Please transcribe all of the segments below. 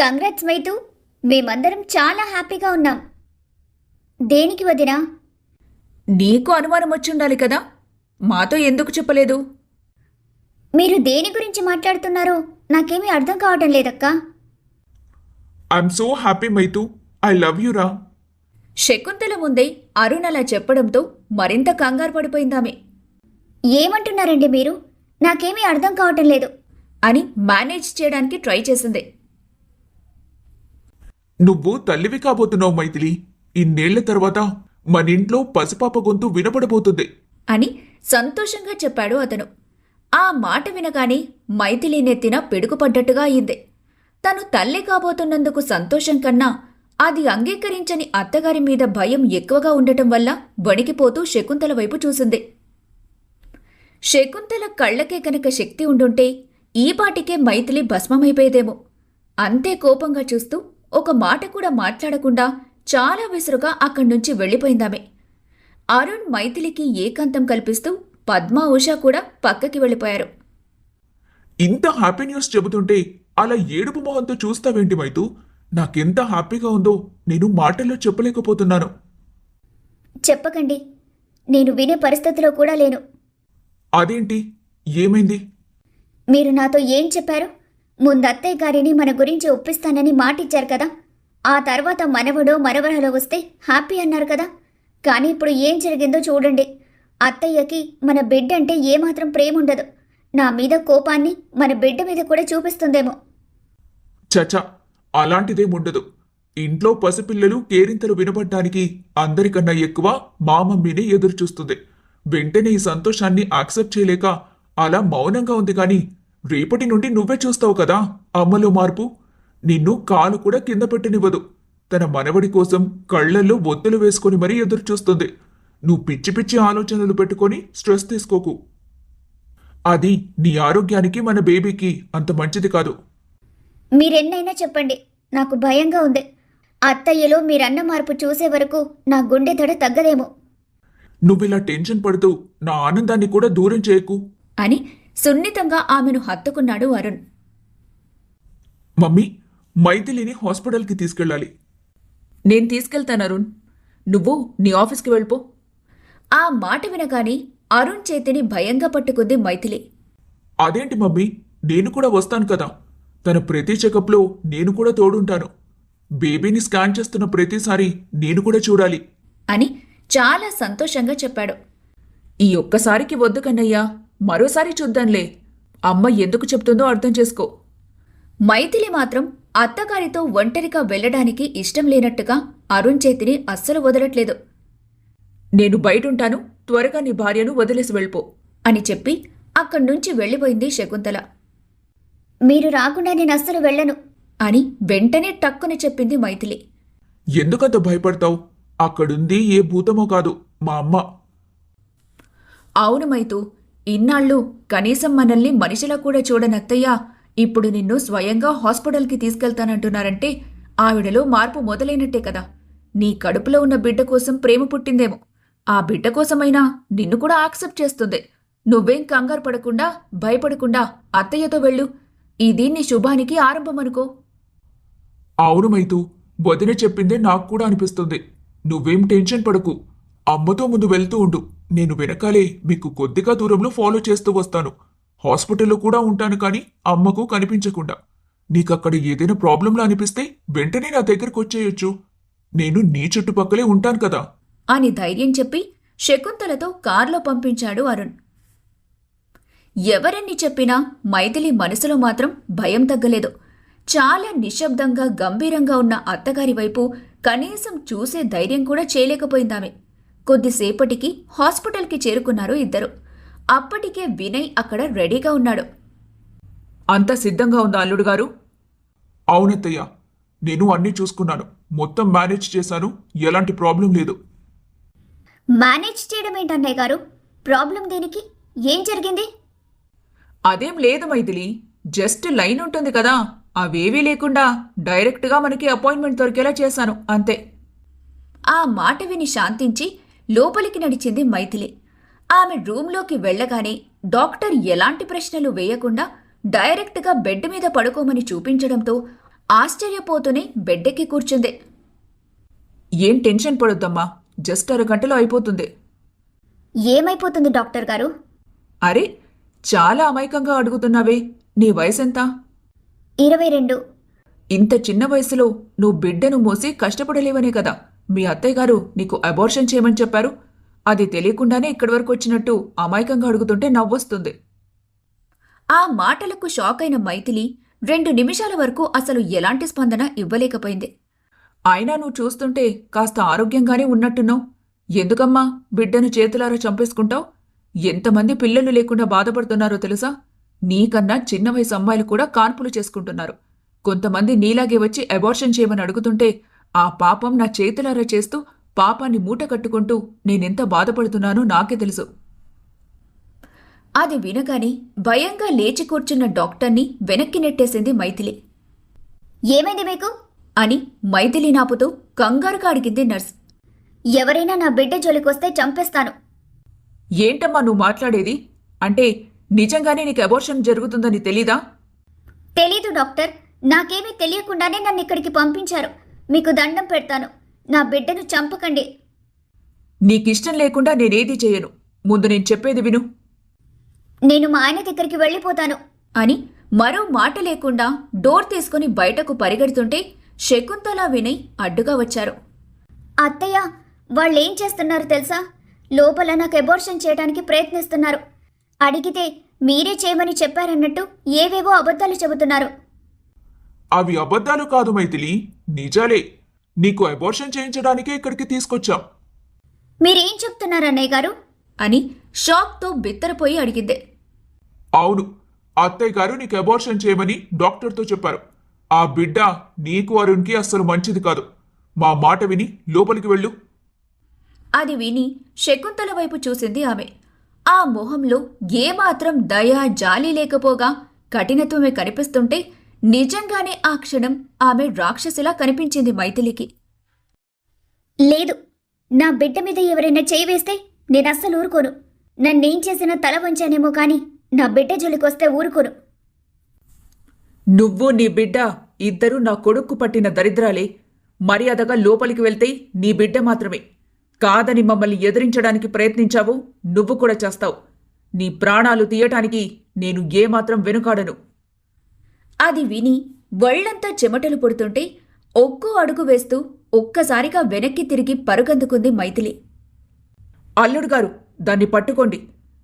Congrats మైతు మేమందరం చాలా హ్యాపీగా ఉన్నాం. దేనికి వదినా? నీకు అనుమానం వచ్చుండాలి కదా. మాతో ఎందుకు చెప్పలేదు? మీరు దేని గురించి మాట్లాడుతున్నారో నాకేమీ అర్థం కావటం లేదక్కా. ఐఎమ్ సో హ్యాపీ మైతు ఐ లవ్ యు రా శకుంతల ముందే అరుణ్ అలా చెప్పడంతో మరింత కంగారు పడిపోయిందామె. ఏమంటున్నారండి మీరు? నాకేమీ అర్థం కావటం లేదు. అని మేనేజ్ చేయడానికి ట్రై చేసింది. నువ్వు తల్లివి కాబోతున్నావు మైథిలి. ఇన్నేళ్ళ తర్వాత మన ఇంట్లో పసిపాప గొంతు వినపడబోతుంది. అని సంతోషంగా చెప్పాడు అతను. ఆ మాట వినగానే మైథిలి నెత్తిన పిడుగుపడ్డట్టుగా అయింది. తను తల్లి కాబోతున్నందుకు సంతోషం కన్నా అది అంగీకరించని అత్తగారి మీద భయం ఎక్కువగా ఉండటం వల్ల వణికిపోతూ శకుంతల వైపు చూసింది. శకుంతల కళ్ళకే కనుక శక్తి ఉండుంటే ఈపాటికే మైథిలి భస్మమైపోయేదేమో. అంతే కోపంగా చూస్తూ ఒక మాట కూడా మాట్లాడకుండా చాలా విసురుగా అక్కడి నుంచి వెళ్ళిపోయిందామె. అరుణ్ మైథిలికి ఏకాంతం కల్పిస్తూ పద్మ ఉషా కూడా పక్కకి వెళ్ళిపోయారు. ఇంత హ్యాపీ న్యూస్ చెబుతుంటే అలా ఏడుపు మొహంతో చూస్తావేంటి మైతు? నాకెంత హ్యాపీగా ఉందో నేను మాటల్లో చెప్పలేకపోతున్నాను. చెప్పకండి. నేను వినే పరిస్థితిలో కూడా లేను. అదేంటి? ఏమైంది? మీరు నాతో ఏం చెప్పారు? ముందు అత్తయ్య గారిని మన గురించి ఒప్పిస్తానని మాటిచ్చారు కదా. ఆ తర్వాత మనవడో మనవరలో వస్తే హ్యాపీ అన్నారు కదా. కానీ ఇప్పుడు ఏం జరిగిందో చూడండి. అత్తయ్యకి మన బిడ్డ అంటే ఏమాత్రం ప్రేమ ఉండదు. నా మీద కోపాన్ని మన బిడ్డ మీద కూడా చూపిస్తుందేమో. చచా అలాంటిదేముండదు ఇంట్లో పసిపిల్లలు కేరింతలు వినపడ్డానికి అందరికన్నా ఎక్కువ మా మమ్మీనే ఎదురుచూస్తుంది. వెంటనే ఈ సంతోషాన్ని యాక్సెప్ట్ చేయలేక అలా మౌనంగా ఉంది కానీ రేపటి నుండి నువ్వే చూస్తావు కదా అమ్మలో మార్పు. నిన్ను కాలు కూడా కింద పెట్టనివ్వదు. తన మనవడి కోసం కళ్ళల్లో ఒత్తులు వేసుకొని మరీ ఎదురు చూస్తుంది. నువ్వు పిచ్చి పిచ్చి ఆలోచనలు పెట్టుకొని స్ట్రెస్ తీసుకోకు. అది నీ ఆరోగ్యానికి మన బేబీకి అంత మంచిది కాదు. మీరెన్నైనా చెప్పండి. నాకు భయంగా ఉంది. అత్తయ్యలో మీరన్న మార్పు చూసే వరకు నా గుండె దడ తగ్గదేమో. నువ్విలా టెన్షన్ పడుతూ నా ఆనందాన్ని కూడా దూరం చేయకు. అని సున్నితంగా ఆమెను హత్తుకున్నాడు అరుణ్. మమ్మీ మైథిలిని హాస్పిటల్కి తీసుకెళ్ళాలి. నేను తీసుకెళ్తాను అరుణ్. నువ్వు నీ ఆఫీస్కి వెళ్ళిపో. ఆ మాట వినగానే అరుణ్ చేతిని భయంగా పట్టుకుంది మైథిలి. అదేంటి మమ్మీ నేను కూడా వస్తాను కదా. తన ప్రతి చెకప్లో నేను కూడా తోడుంటాను. బేబీని స్కాన్ చేస్తున్న ప్రతిసారి నేను కూడా చూడాలి. అని చాలా సంతోషంగా చెప్పాడు. ఈ ఒక్కసారికి వద్దు కన్నయ్యా. మరోసారి చూద్దాంలే. అమ్మ ఎందుకు చెప్తుందో అర్థం చేసుకో. మైథిలి మాత్రం అత్తగారితో ఒంటరిగా వెళ్ళడానికి ఇష్టం లేనట్టుగా అరుణ్ చేతిని అస్సలు వదలట్లేదు. నేను బయటుంటాను త్వరగా నీ భార్యను వదిలేసి వెళ్ళిపో. అని చెప్పి అక్కడి నుంచి వెళ్ళిపోయింది శకుంతల. మీరు రాకుండా నేను అస్సలు వెళ్ళను అని వెంటనే టక్కున చెప్పింది మైథిలి. ఎందుకంత భయపడతావు? అక్కడుంది ఏ భూతమో కాదు మా అమ్మ. అవును మైతు ఇన్నాళ్ళు కనీసం మనల్ని మనిషిలా కూడా చూడనత్తయ్యా ఇప్పుడు నిన్ను స్వయంగా హాస్పిటల్కి తీసుకెళ్తానంటున్నారంటే ఆవిడలో మార్పు మొదలైనట్టే కదా. నీ కడుపులో ఉన్న బిడ్డ కోసం ప్రేమ పుట్టిందేమో. ఆ బిడ్డ కోసమైనా నిన్ను కూడా యాక్సెప్ట్ చేస్తుంది. నువ్వేం కంగారు పడకుండా భయపడకుండా అత్తయ్యతో వెళ్ళు. ఇది నీ శుభానికి ఆరంభమనుకో. అవును మైతు వదిన చెప్పిందే నాకు కూడా అనిపిస్తుంది. నువ్వేం టెన్షన్ పడకు. అమ్మతో ముందు వెళ్తూ ఉండు. నేను వెనకాలే మీకు కొద్దిగా దూరంలో ఫాలో చేస్తూ వస్తాను. హాస్పిటల్లో కూడా ఉంటాను కానీ అమ్మకు కనిపించకుండా. నీకక్కడ ఏదైనా ప్రాబ్లంలా అనిపిస్తే వెంటనే నా దగ్గరకు వచ్చేయొచ్చు. నేను నీ చుట్టుపక్కలే ఉంటాను కదా. అని ధైర్యం చెప్పి శకుంతలతో కార్లో పంపించాడు అరుణ్. ఎవరెన్ని చెప్పినా మైథిలి మనసులో మాత్రం భయం తగ్గలేదు. చాలా నిశ్శబ్దంగా గంభీరంగా ఉన్న అత్తగారి వైపు కనీసం చూసే ధైర్యం కూడా చేయలేకపోయిందామె. కొద్దిసేపటికి హాస్పిటల్కి చేరుకున్నారు ఇద్దరు. అప్పటికే వినయ్ అక్కడ రెడీగా ఉన్నాడు. అంతా సిద్ధంగా ఉందా అల్లుడు గారు? అవునత్తయ్య నేను అన్నీ చూసుకున్నాను. మొత్తం మేనేజ్ చేశాను. ఎలాంటి ప్రాబ్లం లేదు. మేనేజ్ చేయడం ఏంటన్నయ్య గారు? ప్రాబ్లం దేనికి? ఏం జరిగింది? అదేం లేదు మైథిలి. జస్ట్ లైన్ ఉంటుంది కదా. అవేవీ లేకుండా డైరెక్ట్గా మనకి అపాయింట్మెంట్ దొరికేలా చేశాను. అంతే. ఆ మాట విని శాంతించి లోపలికి నడిచింది మైథిలి. ఆమె రూంలోకి వెళ్ళగానే డాక్టర్ ఎలాంటి ప్రశ్నలు వేయకుండా డైరెక్ట్గా బెడ్ మీద పడుకోమని చూపించడంతో ఆశ్చర్యపోతూనే బెడ్డెక్కి కూర్చుంది. ఏం టెన్షన్ పడొద్దమ్మా జస్ట్ అరగంటలో అయిపోతుంది. ఏమైపోతుంది డాక్టర్ గారు? అరే చాలా అమాయకంగా అడుగుతున్నావే నీ వయసెంత? ఇరవై రెండు. ఇంత చిన్న వయసులో నువ్వు బిడ్డను మోసి కష్టపడలేవనే కదా. మీ అత్తయ్య గారు నీకు అబార్షన్ చేయమని చెప్పారు. అది తెలియకుండానే ఇక్కడి వరకు వచ్చినట్టు అమాయకంగా అడుగుతుంటే నవ్వొస్తుంది. ఆ మాటలకు షాక్ అయిన మైథిలి రెండు నిమిషాల వరకు అసలు ఎలాంటి స్పందన ఇవ్వలేకపోయింది. అయినా నువ్వు చూస్తుంటే కాస్త ఆరోగ్యంగానే ఉన్నట్టున్నావు. ఎందుకమ్మా బిడ్డను చేతులారా చంపేసుకుంటావు? ఎంతమంది పిల్లలు లేకుండా బాధపడుతున్నారో తెలుసా? నీకన్నా చిన్న వయసు అమ్మాయిలు కూడా కాన్పులు చేసుకుంటున్నారు. కొంతమంది నీలాగే వచ్చి అబార్షన్ చేయమని అడుగుతుంటే ఆ పాపం నా చేతులారా చేస్తూ పాపాన్ని మూట కట్టుకుంటూ నేనెంత బాధపడుతున్నానో నాకే తెలుసు. అది వినగానే భయంగా లేచి కూర్చున్న డాక్టర్ని వెనక్కి నెట్టేసింది మైథిలి. ఏమైంది మీకు? అని మైథిలి నాపుతూ కంగారుగా అడిగింది నర్స్. ఎవరైనా నా బిడ్డ జోలికొస్తే చంపేస్తాను. ఏంటమ్మా నువ్వు మాట్లాడేది? అంటే నిజంగానే నీకు అబార్షన్ జరుగుతుందని తెలీదా? తెలీదు డాక్టర్. నాకేమీ తెలియకుండానే నన్ను ఇక్కడికి పంపించారు. మీకు దండం పెడతాను. నా బిడ్డను చంపకండి. నీకిష్టం లేకుండా నేనేది చేయను. ముందు నేను చెప్పేది విను. నేను మా ఆయన దగ్గరికి వెళ్ళిపోతాను. అని మరో మాట లేకుండా డోర్ తీసుకుని బయటకు పరిగెడుతుంటే శకుంతల వినయ్ అడ్డుగా వచ్చారు. అత్తయ్య వాళ్ళేం చేస్తున్నారు తెలుసా? లోపల నాకు అబోర్షన్ చేయడానికి ప్రయత్నిస్తున్నారు. అడిగితే మీరే చేయమని చెప్పారన్నట్టు ఏవేవో అబద్ధాలు చెబుతున్నారు. అవి అబద్ధాలు కాదు మైథిలి. నిజాలే. నీకు అబార్షన్ చేయించడానికే ఇక్కడికి తీసుకొచ్చాం. మీరేం చెప్తున్నారు అన్నయ్య గారు? అని షాక్తో బిత్తరపోయి అడిగింది. అవును. అత్తయ్య గారు నీకు అబార్షన్ చేయమని డాక్టర్తో చెప్పారు. ఆ బిడ్డ నీకు అరుణ్కి అస్సలు మంచిది కాదు. మా మాట విని లోపలికి వెళ్ళు. అది విని శకుంతల వైపు చూసింది ఆమె. ఆ మొహంలో ఏమాత్రం దయ జాలి లేకపోగా కఠినత్వమే కనిపిస్తుంటే నిజంగానే ఆ క్షణం ఆమె రాక్షసిలా కనిపించింది మైథిలికి. లేదు నా బిడ్డ మీద ఎవరైనా చేయి వేస్తే నేను అస్సలు ఊరుకోను. నన్నేం చేసినా తల వంచానేమో కానీ నా బిడ్డ జోలికొస్తే ఊరుకోను. నువ్వు నీ బిడ్డ ఇద్దరూ నా కొడుక్కు పట్టిన దరిద్రాలే. మర్యాదగా లోపలికి వెళ్తే నీ బిడ్డ మాత్రమే. కాదని మమ్మల్ని ఎదిరించడానికి ప్రయత్నించావు నువ్వు కూడా చేస్తావు. నీ ప్రాణాలు తీయటానికి నేను ఏమాత్రం వెనుకాడను. అది విని ఒళ్ళంతా చెమటలు పుడుతుంటే ఒక్కో అడుగు వేస్తూ ఒక్కసారిగా వెనక్కి తిరిగి పరుగందుకుంది మైథిలి. అల్లుడు గారు దాన్ని పట్టుకోండి.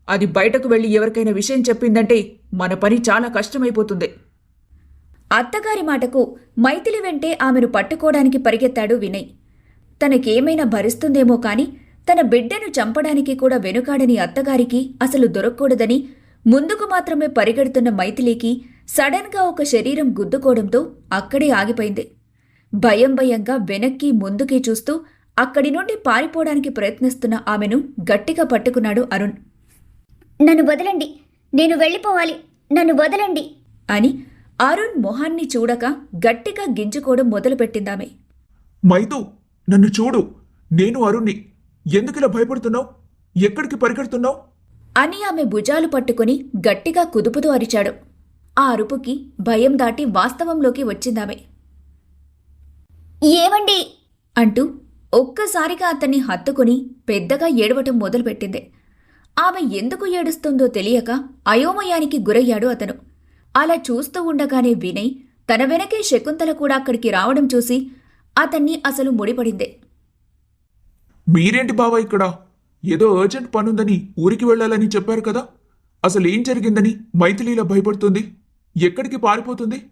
అది బయటకు వెళ్ళి ఎవరికైనా విషయం చెప్పిందంటే మన పని చాలా కష్టమైపోతుంది. అత్తగారి మాటకు మైథిలి వెంటే ఆమెను పట్టుకోవడానికి పరిగెత్తాడు వినయ్. తనకేమైనా భరిస్తుందేమో కాని తన బిడ్డను చంపడానికి కూడా వెనుకాడని అత్తగారికి అసలు దొరక్కూడదని ముందుకు మాత్రమే పరిగెడుతున్న మైథిలికి సడన్గా ఒక శరీరం గుద్దుకోవడంతో అక్కడే ఆగిపోయింది. భయం భయంగా వెనక్కి ముందుకి చూస్తూ అక్కడి నుండి పారిపోవడానికి ప్రయత్నిస్తున్న ఆమెను గట్టిగా పట్టుకున్నాడు అరుణ్. నన్ను వదలండి. నేను వెళ్ళిపోవాలి. నన్ను వదలండి. అని అరుణ్ మొహాన్ని చూడక గట్టిగా గింజుకోవడం మొదలుపెట్టిందామె. మైతు నన్ను చూడు. నేను అరుణ్ణి ఎందుకిలా భయపడుతున్నావు? ఎక్కడికి పరిగెడుతున్నావు? అని ఆమె భుజాలు పట్టుకుని గట్టిగా కుదుపుతూ అరిచాడు. ఆ అరుపుకి భయం దాటి వాస్తవంలోకి వచ్చిందామె. ఏమండి? అంటూ ఒక్కసారిగా అతన్ని హత్తుకుని పెద్దగా ఏడవటం మొదలుపెట్టింది. ఆమె ఎందుకు ఏడుస్తుందో తెలియక అయోమయానికి గురయ్యాడు అతను. అలా చూస్తూ ఉండగానే వినయ్ తన వెనకే శకుంతల కూడా అక్కడికి రావడం చూసి అతన్ని అసలు ముడిపడింది. మీరేంటి బావా ఇక్కడ? ఏదో అర్జెంట్ పనుందని ఊరికి వెళ్ళాలని చెప్పారు కదా? అసలు ఏం జరిగిందని మైథిలీలా భయపడుతుంది? ఎక్కడికి పారిపోతుంది?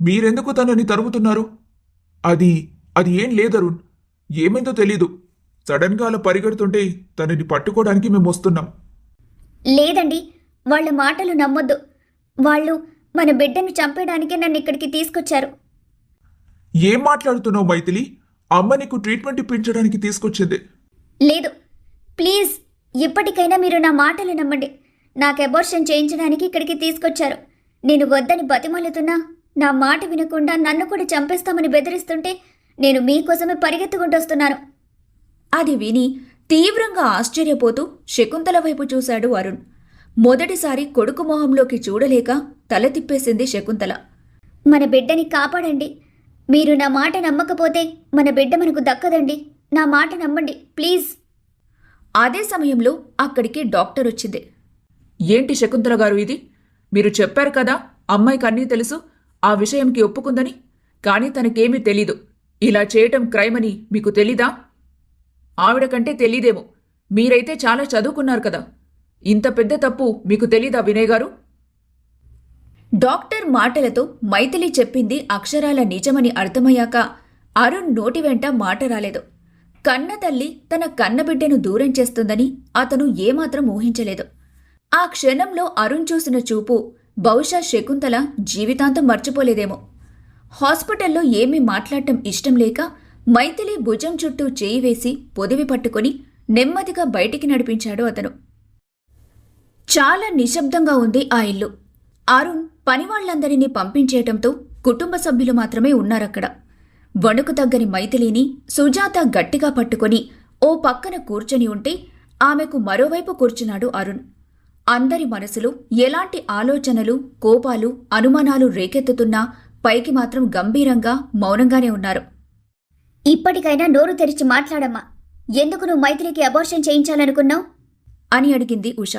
మీరెందుకు తనని తరుముతున్నారు? అది అది ఏం లేదరుణ్ ఏమైందో తెలీదు. సడన్గా అలా పరిగెడుతుంటే తనని పట్టుకోవడానికి మేము వస్తున్నాం. లేదండి వాళ్ళ మాటలు నమ్మొద్దు. వాళ్ళు మన బిడ్డను చంపేయడానికి నన్ను ఇక్కడికి తీసుకొచ్చారు. ఏం మాట్లాడుతున్నావు మైథిలి? అమ్మ నీకు ట్రీట్మెంట్ ఇప్పించడానికి తీసుకొచ్చింది. లేదు. ప్లీజ్ ఇప్పటికైనా మీరు నా మాటలు నమ్మండి. నాకు అబోర్షన్ చేయించడానికి ఇక్కడికి తీసుకొచ్చారు. నేను వద్దని బతిమలుతున్నా నా మాట వినకుండా నన్ను కూడా చంపేస్తామని బెదిరిస్తుంటే నేను మీకోసమే పరిగెత్తుకుంటొస్తున్నాను. అది విని తీవ్రంగా ఆశ్చర్యపోతూ శకుంతల వైపు చూశాడు అరుణ్. మొదటిసారి కొడుకు మొహంలోకి చూడలేక తల తిప్పేసింది శకుంతల. మన బిడ్డని కాపాడండి. మీరు నా మాట నమ్మకపోతే మన బిడ్డ మనకు దక్కదండి. నా మాట నమ్మండి ప్లీజ్. అదే సమయంలో అక్కడికి డాక్టర్ వచ్చింది. ఏంటి శకుంతల గారు ఇది? మీరు చెప్పారు కదా అమ్మాయికి అన్నీ తెలుసు ఆ విషయంకి ఒప్పుకుందని. కానీ తనకేమీ తెలీదు. ఇలా చేయటం క్రైమ్ అని మీకు తెలీదా? ఆవిడ కంటే తెలీదేమో. మీరైతే చాలా చదువుకున్నారు కదా. ఇంత పెద్ద తప్పు మీకు తెలీదా వినయ్ గారు? డాక్టర్ మాటలతో మైథిలి చెప్పింది అక్షరాల నిజమని అర్థమయ్యాక అరుణ్ నోటి వెంట మాట రాలేదు. కన్న తల్లి తన కన్నబిడ్డను దూరం చేస్తుందని అతను ఏమాత్రం ఊహించలేదు. ఆ క్షణంలో అరుణ్ చూసిన చూపు బహుశా శకుంతల జీవితాంతం మర్చిపోలేదేమో. హాస్పిటల్లో ఏమీ మాట్లాడటం ఇష్టం లేక మైథిలి భుజం చుట్టూ చేయి వేసి పొదివి పట్టుకుని నెమ్మదిగా బయటికి నడిపించాడు అతను. చాలా నిశ్శబ్దంగా ఉంది ఆ ఇల్లు. అరుణ్ పనివాళ్ళందరినీ పంపించేయటంతో కుటుంబ సభ్యులు మాత్రమే ఉన్నారక్కడ. వణుకు తగ్గని మైథిలిని సుజాత గట్టిగా పట్టుకొని ఓ పక్కన కూర్చొని ఉంటే ఆమెకు మరోవైపు కూర్చున్నాడు అరుణ్. అందరి మనసులో ఎలాంటి ఆలోచనలు కోపాలు అనుమానాలు రేకెత్తుతున్నా పైకి మాత్రం గంభీరంగా మౌనంగానే ఉన్నారు. ఇప్పటికైనా నోరు తెరిచి మాట్లాడమ్మా. ఎందుకు నువ్వు మైత్రికి అబార్షన్ చేయించాలనుకున్నావు? అని అడిగింది ఉష.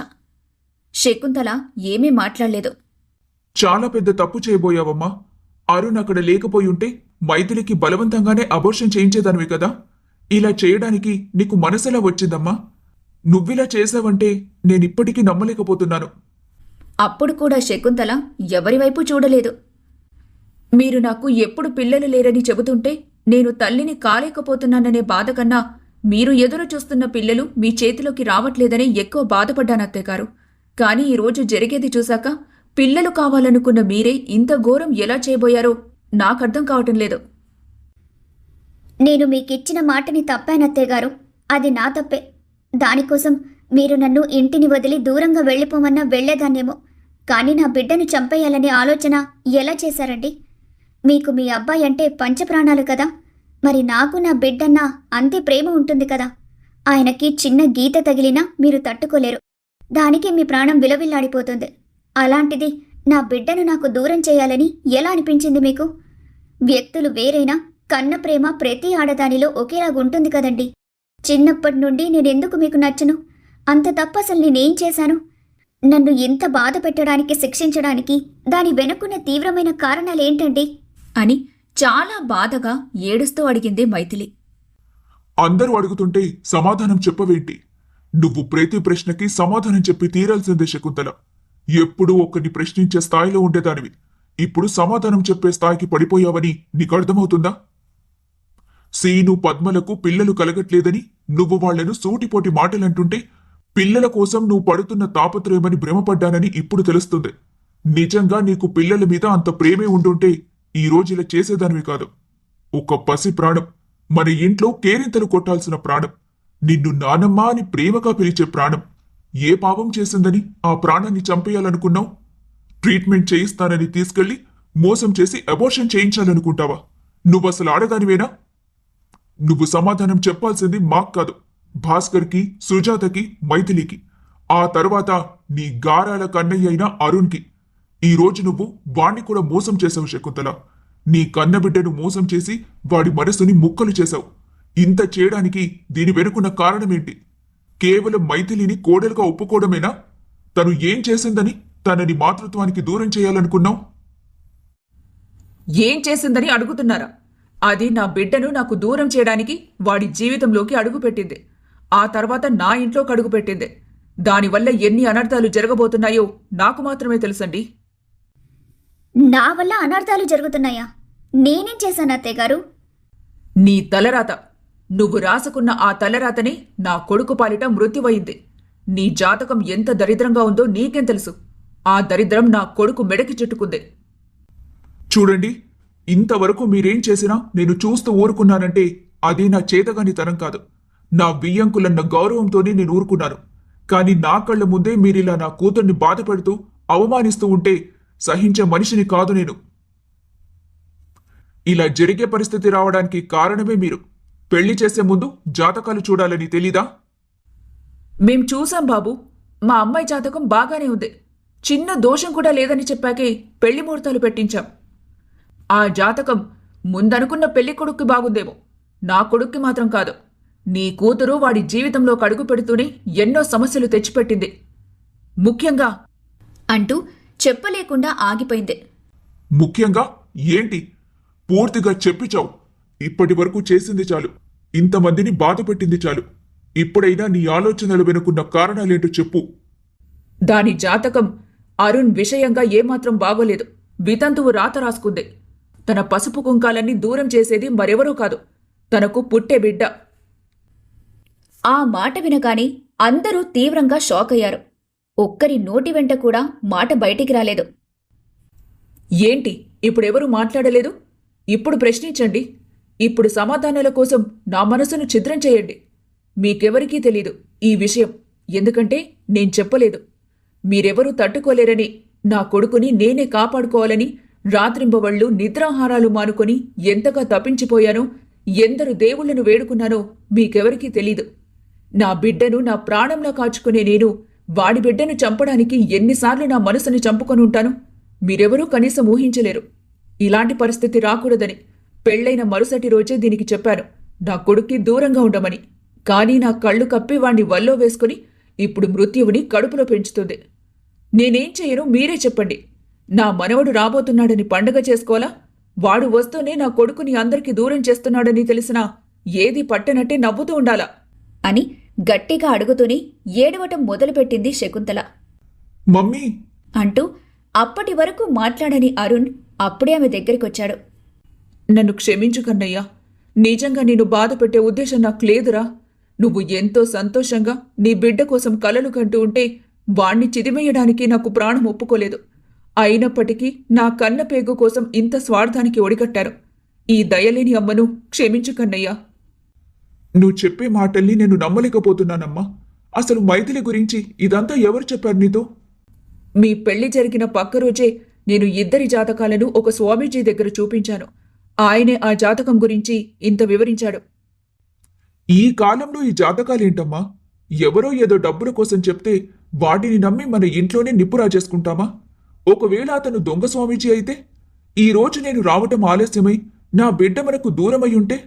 శకుంతల ఏమీ మాట్లాడలేదు. చాలా పెద్ద తప్పు చేయబోయావమ్మా. అరుణ్ అక్కడ లేకపోయి ఉంటే మైథిలికి బలవంతంగానే అబోర్షన్ చేయించేదానివి కదా. ఇలా చేయడానికి నీకు మనసెలా వచ్చిందమ్మా? నువ్విలా చేసావంటే నేనిప్పటికీ నమ్మలేకపోతున్నాను. అప్పుడు కూడా శకుంతల ఎవరివైపు చూడలేదు. మీరు నాకు ఎప్పుడు పిల్లలు లేరని చెబుతుంటే నేను తల్లిని కాలేకపోతున్నాననే బాధ కన్నా మీరు ఎదురు చూస్తున్న పిల్లలు మీ చేతిలోకి రావట్లేదని ఎక్కువ బాధపడ్డాను అత్తయ్యగారు. కానీ ఈరోజు జరిగేది చూశాక పిల్లలు కావాలనుకున్న మీరే ఇంత ఘోరం ఎలా చేయబోయారో నాకర్థం కావటం లేదు. నేను మీకిచ్చిన మాటని తప్పానత్తయ్య గారు అది నా తప్పే. దానికోసం మీరు నన్ను ఇంటిని వదిలి దూరంగా వెళ్ళిపోమన్నా వెళ్ళేదాన్నేమో. కానీ నా బిడ్డను చంపేయాలనే ఆలోచన ఎలా చేశారండి? మీకు మీ అబ్బాయి అంటే పంచప్రాణాలు కదా. మరి నాకు నా బిడ్డన్నా అంతే ప్రేమ ఉంటుంది కదా. ఆయనకి చిన్న గీత తగిలినా మీరు తట్టుకోలేరు. దానికి మీ ప్రాణం విలవిల్లాడిపోతుంది. అలాంటిది నా బిడ్డను నాకు దూరం చేయాలని ఎలా అనిపించింది మీకు? వ్యక్తులు వేరైనా కన్న ప్రేమ ప్రతి ఆడదానిలో ఒకేలాగుంటుంది కదండి. చిన్నప్పటి నుండి నేనెందుకు మీకు నచ్చను? అంత తప్పు అసలు నేనేం చేశాను? నన్ను ఇంత బాధ పెట్టడానికి శిక్షించడానికి దాని వెనుకున్న తీవ్రమైన కారణాలేంటండి? అని చాలా బాధగా ఏడుస్తూ అడిగింది మైథిలి. అందరూ అడుగుతుంటే సమాధానం చెప్పవేంటి? నువ్వు ప్రతి ప్రశ్నకి సమాధానం చెప్పి తీరాల్సిందే శకుంతల. ఎప్పుడూ ఒకరిని ప్రశ్నించే స్థాయిలో ఉండేదానివి. ఇప్పుడు సమాధానం చెప్పే స్థాయికి పడిపోయావని నీకు అర్థమవుతుందా? సీను పద్మలకు పిల్లలు కలగట్లేదని నువ్వు వాళ్ళను సూటిపోటి మాటలంటుంటే పిల్లల కోసం నువ్వు పడుతున్న తాపత్రయమని భ్రమపడ్డానని ఇప్పుడు తెలుస్తుంది. నిజంగా నీకు పిల్లల మీద అంత ప్రేమే ఉండుంటే ఈ ఇలా చేసేదానివి కాదు. ఒక పసి ప్రాణం మన ఇంట్లో కేరింతలు కొట్టాల్సిన ప్రాణం నిన్ను నానమ్మ అని ప్రేమగా పిలిచే ప్రాణం. ఏ పాపం చేసిందని ఆ ప్రాణాన్ని చంపేయాలనుకున్నావు? ట్రీట్మెంట్ చేయిస్తానని తీసుకెళ్ళి మోసం చేసి అబోర్షన్ చేయించాలనుకుంటావా? నువ్వు అసలు ఆడదానివేనా? నువ్వు సమాధానం చెప్పాల్సింది మాకు కాదు. భాస్కర్కి సుజాతకి మైథిలికి. ఆ తర్వాత నీ గారాల కన్నయ్య అయిన అరుణ్కి. ఈ రోజు నువ్వు వాణ్ణి కూడా మోసం చేశావు శకుంతల. నీ కన్నబిడ్డను మోసం చేసి వాడి మనసుని ముక్కలు చేశావు. ఇంత చేయడానికి దీని వెనుకున్న కారణమేంటి? కేవలం మైథిలిని కోడలుగా ఒప్పుకోవడమేనా? తను ఏం చేసిందని తనని మాతృత్వానికి దూరం చేయాలనుకున్నావు? ఏం చేసిందని అడుగుతున్నారా? అది నా బిడ్డను నాకు దూరం చేయడానికి వాడి జీవితంలోకి అడుగుపెట్టింది. ఆ తర్వాత నా ఇంట్లోకి అడుగుపెట్టింది. దానివల్ల ఎన్ని అనర్థాలు జరగబోతున్నాయో నాకు మాత్రమే తెలుసండి. నా వల్ల అనర్థాలు జరుగుతున్నాయా? నేనేం చేశాను అత్తయ్య గారు? నీ తలరాత. నువ్వు రాసుకున్న ఆ తలరాతనే నా కొడుకు పాలిట మృత్యువయింది నీ జాతకం ఎంత దరిద్రంగా ఉందో నీకేం తెలుసు. ఆ దరిద్రం నా కొడుకు మెడకి చుట్టుకుంది. చూడండి ఇంతవరకు మీరేం చేసినా నేను చూస్తూ ఊరుకున్నానంటే అది నా చేతగానితనం కాదు. నా బియ్యంకులన్న గౌరవంతోనే నేను ఊరుకున్నాను. కానీ నా కళ్ళ ముందే మీరిలా నా కూతుర్ని బాధపెడుతూ అవమానిస్తూ ఉంటే సహించే మనిషిని కాదు నేను. ఇలా జరిగే పరిస్థితి రావడానికి కారణమే మీరు. పెళ్ళి చేసే ముందు జాతకాలు చూడాలని తెలీదా? మేం చూసాం బాబు. మా అమ్మాయి జాతకం బాగానే ఉంది. చిన్న దోషం కూడా లేదని చెప్పాకే పెళ్ళి ముహూర్తాలు పెట్టించాం. ఆ జాతకం ముందనుకున్న పెళ్ళి కొడుక్కి బాగుందేమో. నా కొడుక్కి మాత్రం కాదు. నీ కూతురు వాడి జీవితంలో కడుగు పెడుతూనే ఎన్నో సమస్యలు తెచ్చిపెట్టింది. ముఖ్యంగా అంటూ చెప్పలేకుండా ఆగిపోయింది. ముఖ్యంగా ఏంటి? పూర్తిగా చెప్పిచావు. ఇప్పటి వరకు చేసింది చాలు. ఇంతమందిని బాధ పెట్టింది చాలు. ఇప్పుడైనా నీ ఆలోచనలు వెనుకున్న కారణాలేంటో చెప్పు. దాని జాతకం అరుణ్ విషయంగా ఏమాత్రం బాగోలేదు. వితంతువు రాత రాసుకుంది. తన పసుపు కుంకాలన్నీ దూరం చేసేది మరెవరూ కాదు తనకు పుట్టే బిడ్డ. ఆ మాట వినగానే అందరూ తీవ్రంగా షాక్ అయ్యారు. ఒక్కరి నోటి వెంట కూడా మాట బయటికి రాలేదు. ఏంటి? ఇప్పుడెవరూ మాట్లాడలేదు? ఇప్పుడు ప్రశ్నించండి. ఇప్పుడు సమాధానాల కోసం నా మనసును ఛిద్రం చేయండి. మీకెవరికీ తెలీదు ఈ విషయం. ఎందుకంటే నేను చెప్పలేదు. మీరెవరూ తట్టుకోలేరని నా కొడుకుని నేనే కాపాడుకోవాలని రాత్రింబవళ్ళు నిద్రాహారాలు మానుకొని ఎంతగా తప్పించిపోయానో ఎందరు దేవుళ్ళను వేడుకున్నానో మీకెవరికీ తెలీదు. నా బిడ్డను నా ప్రాణంలా కాచుకునే నేను వాడి బిడ్డను చంపడానికి ఎన్నిసార్లు నా మనసుని చంపుకొని ఉంటాను? మీరెవరూ కనీసం ఊహించలేరు. ఇలాంటి పరిస్థితి రాకూడదని పెళ్ళైన మరుసటి రోజే దీనికి చెప్పాను. నా కొడుక్కి దూరంగా ఉండమని. కానీ నా కళ్ళు కప్పి వాణ్ణి వల్లో వేసుకుని ఇప్పుడు మృత్యువుని కడుపులో పెంచుతుంది. నేనేం చేయను మీరే చెప్పండి. నా మనవడు రాబోతున్నాడని పండగ చేసుకోవాలా? వాడు వస్తూనే నా కొడుకుని అందరికీ దూరం చేస్తున్నాడని తెలిసినా ఏది పట్టనట్టే నవ్వుతూ ఉండాలా? అని గట్టిగా అడుగుతూనే ఏడవటం మొదలుపెట్టింది శకుంతల. మమ్మీ! అంటూ అప్పటి వరకు మాట్లాడని అరుణ్ అప్పుడే ఆమె దగ్గరికొచ్చాడు. నన్ను క్షమించు కన్నయ్యా. నిజంగా నేను బాధ పెట్టే ఉద్దేశం నాకు లేదురా. నువ్వు ఎంతో సంతోషంగా నీ బిడ్డ కోసం కలలు కంటూ ఉంటే వాణ్ణి చిదిమేయడానికి నాకు ప్రాణం ఒప్పుకోలేదు. అయినప్పటికీ నా కన్న పేగు కోసం ఇంత స్వార్థానికి ఒడిగట్టారు. ఈ దయలేని అమ్మను క్షమించు కన్నయ్యా నువ్వు చెప్పే మాటల్ని నేను నమ్మలేకపోతున్నానమ్మా. అసలు మైథిలి గురించి ఇదంతా ఎవరు చెప్పారు నీతో? మీ పెళ్ళి జరిగిన పక్క రోజే నేను ఇద్దరి జాతకాలను ఒక స్వామీజీ దగ్గర చూపించాను. ఆయనే ఆ జాతకం గురించి ఇంత వివరించాడు. ఈ కాలంలో ఈ జాతకాలేంటమ్మా? ఎవరో ఏదో డబ్బుల కోసం చెప్తే వాటిని నమ్మి మన ఇంట్లోనే నిప్పు రాజేసుకుంటామా ఒకవేళ అతను దొంగ స్వామీజీ అయితే ఈ రోజు నేను రావటం ఆలస్యమై నా బిడ్డ మనకు దూరమై ఉంటే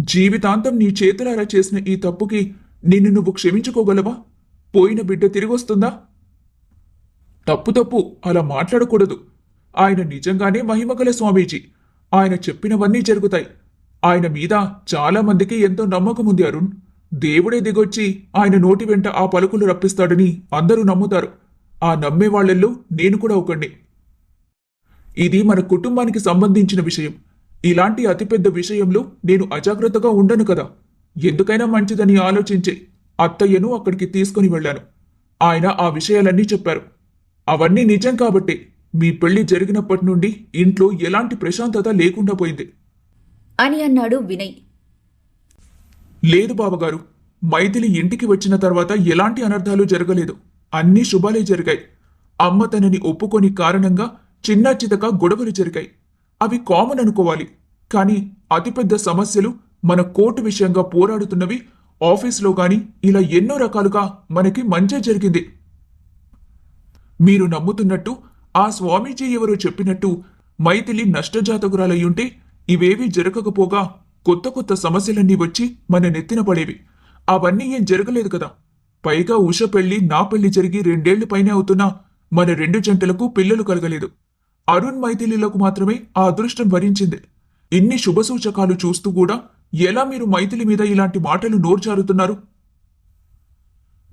జీవితాంతం నీ చేతులారా చేసిన ఈ తప్పుకి నిన్ను నువ్వు క్షమించుకోగలవా? పోయిన బిడ్డ తిరిగొస్తుందా? తప్పు తప్పు అలా మాట్లాడకూడదు. ఆయన నిజంగానే మహిమగల స్వామీజీ. ఆయన చెప్పినవన్నీ జరుగుతాయి. ఆయన మీద చాలా మందికి ఎంతో నమ్మకం ఉంది అరుణ్. దేవుడే దిగొచ్చి ఆయన నోటి వెంట ఆ పలుకులు రప్పిస్తాడని అందరూ నమ్ముతారు. ఆ నమ్మే వాళ్ళల్లో నేను కూడా ఒకణ్ణి. ఇది మన కుటుంబానికి సంబంధించిన విషయం. ఇలాంటి అతిపెద్ద విషయంలో నేను అజాగ్రత్తగా ఉండను కదా. ఎందుకైనా మంచిదని ఆలోచించి అత్తయ్యను అక్కడికి తీసుకుని వెళ్ళాను. ఆయన ఆ విషయాలన్నీ చెప్పారు. అవన్నీ నిజం కాబట్టి మీ పెళ్ళి జరిగినప్పటి నుండి ఇంట్లో ఎలాంటి ప్రశాంతత లేకుండా పోయింది. అని అన్నాడు వినయ్. లేదు బావగారు మైథిలి ఇంటికి వచ్చిన తర్వాత ఎలాంటి అనర్థాలు జరగలేదు. అన్నీ శుభాలే జరిగాయి. అమ్మ తనని ఒప్పుకొని కారణంగా చిన్న చితక గొడవలు జరిగాయి. అవి కామన్ అనుకోవాలి. కానీ అతిపెద్ద సమస్యలు మన కోర్టు విషయంగా పోరాడుతున్నవి ఆఫీస్లో గాని ఇలా ఎన్నో రకాలుగా మనకి మంచే జరిగింది. మీరు నమ్ముతున్నట్టు ఆ స్వామీజీ ఎవరో చెప్పినట్టు మైథిలి నష్టజాతకురాలయ్యుంటే ఇవేవీ జరగకపోగా కొత్త కొత్త సమస్యలన్నీ వచ్చి మన నెత్తిన పడేవి. అవన్నీ ఏం జరగలేదు కదా. పైగా ఉష పెళ్ళి నా పెళ్ళి జరిగి రెండేళ్ళు పైనే అవుతున్నా. మన రెండు జంటలకు పిల్లలు కలగలేదు. అరుణ్ మైథిలిలకు మాత్రమే ఆ అదృష్టం వరించింది. ఇన్ని శుభసూచకాలు చూస్తూ కూడా ఎలా మీరు మైథిలి మీద ఇలాంటి మాటలు నోర్చారుతున్నారు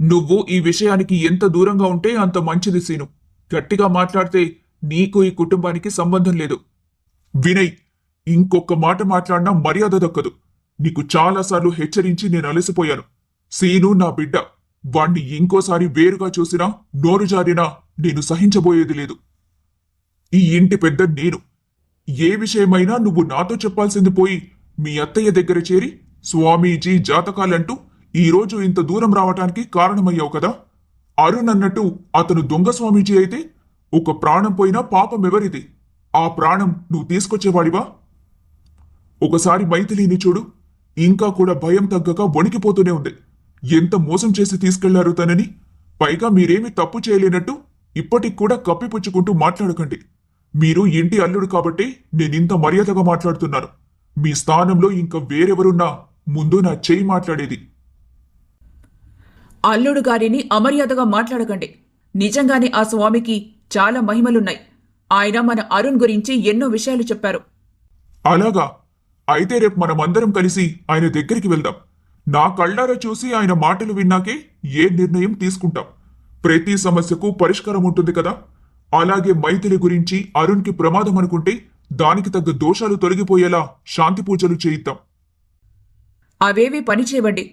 నువ్వు ఈ విషయానికి ఎంత దూరంగా ఉంటే అంత మంచిది సీను. గట్టిగా మాట్లాడితే నీకు ఈ కుటుంబానికి సంబంధం లేదు. వినయ్ ఇంకొక మాట మాట్లాడినా మర్యాద దక్కదు. నీకు చాలాసార్లు హెచ్చరించి నేను అలసిపోయాను. సీను నా బిడ్డ వాణ్ణి ఇంకోసారి వేరుగా చూసినా నోరు జారినా నేను సహించబోయేది లేదు. ఈ ఇంటి పెద్ద నేను. ఏ విషయమైనా నువ్వు నాతో చెప్పాల్సింది పోయి మీ అత్తయ్య దగ్గర చేరి స్వామీజీ జాతకాలంటూ ఈరోజు ఇంత దూరం రావటానికి కారణమయ్యావు కదా? అరుణ్ అన్నట్టు అతను దొంగ స్వామీజీ అయితే ఒక ప్రాణం పోయినా పాపం ఎవరిది? ఆ ప్రాణం నువ్వు తీసుకొచ్చేవాడివా? ఒకసారి మైథిలిని చూడు. ఇంకా కూడా భయం తగ్గక వణికిపోతూనే ఉంది. ఎంత మోసం చేసి తీసుకెళ్ళారు తనని? పైగా మీరేమీ తప్పు చేయలేనట్టు ఇప్పటికి కూడా కప్పిపుచ్చుకుంటూ మాట్లాడకండి. మీరు ఇంటి అల్లుడు కాబట్టి నేనింత మర్యాదగా మాట్లాడుతున్నాను. మీ స్థానంలో ఇంకా వేరెవరున్నా ముందు నా చెయ్యి మాట్లాడేది. అల్లుడు గారిని అమర్యాదగా మాట్లాడకండి. నిజంగానే ఆ స్వామికి చాలా మహిమలున్నాయి. ఆయన మన అరుణ్ గురించి ఎన్నో విషయాలు చెప్పారు. అలాగా. అయితే రేపు మనమందరం కలిసి ఆయన దగ్గరికి వెళ్దాం. నా కళ్ళారా చూసి ఆయన మాటలు విన్నాకే ఏ నిర్ణయం తీసుకుంటాం? ప్రతి సమస్యకు పరిష్కారం ఉంటుంది కదా? అలాగే మైథిలి గురించి అరుణ్కి ప్రమాదం అనుకుంటే దానికి తగ్గ దోషాలు తొలగిపోయేలా శాంతి పూజలు చేయిద్దాం. అవేవి పనిచేయవండి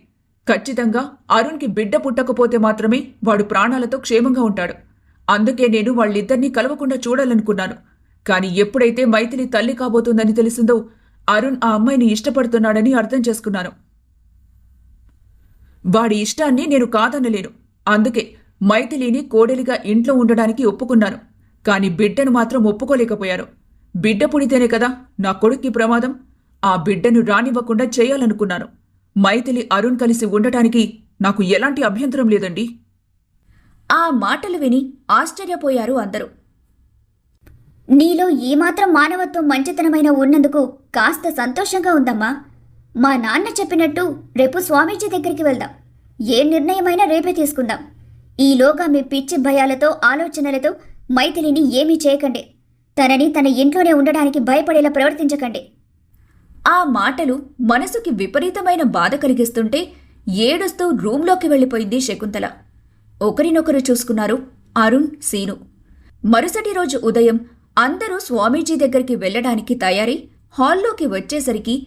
ఖచ్చితంగా అరుణ్కి బిడ్డ పుట్టకపోతే మాత్రమే వాడు ప్రాణాలతో క్షేమంగా ఉంటాడు. అందుకే నేను వాళ్ళిద్దరినీ కలవకుండా చూడాలనుకున్నాను. కానీ ఎప్పుడైతే మైథిలి తల్లి కాబోతుందని తెలిసిందో అరుణ్ ఆ అమ్మాయిని ఇష్టపడుతున్నాడని అర్థం చేసుకున్నాను. వాడి ఇష్టాన్ని నేను కాదనలేను. అందుకే మైథిలిని కోడలిగా ఇంట్లో ఉండడానికి ఒప్పుకున్నాను. కానీ బిడ్డను మాత్రం ఒప్పుకోలేకపోయాను. బిడ్డ పుడితేనే కదా నా కొడుక్కి ప్రమాదం. ఆ బిడ్డను రానివ్వకుండా చేయాలనుకున్నాను. మైథిలి అరుణ్ కలిసి ఉండటానికి నాకు ఎలాంటి అభ్యంతరం లేదండి. ఆ మాటలు విని ఆశ్చర్యపోయారు అందరూ. నీలో ఏమాత్రం మానవత్వం మంచితనమైన ఉన్నందుకు కాస్త సంతోషంగా ఉందమ్మా. మా నాన్న చెప్పినట్టు రేపు స్వామీజీ దగ్గరికి వెళ్దాం. ఏ నిర్ణయమైనా రేపే తీసుకుందాం. ఈలోగా మీ పిచ్చి భయాలతో ఆలోచనలతో మైథిలిని ఏమీ చేయకండి. తనని తన ఇంట్లోనే ఉండడానికి భయపడేలా ప్రవర్తించకండి. ఆ మాటలు మనసుకి విపరీతమైన బాధ కలిగిస్తుంటే ఏడుస్తూ రూంలోకి వెళ్ళిపోయింది శకుంతల. ఒకరినొకరు చూసుకున్నారు అరుణ్ సీను. మరుసటి రోజు ఉదయం అందరూ స్వామీజీ దగ్గరికి వెళ్ళడానికి తయారై హాల్లోకి వచ్చేసరికి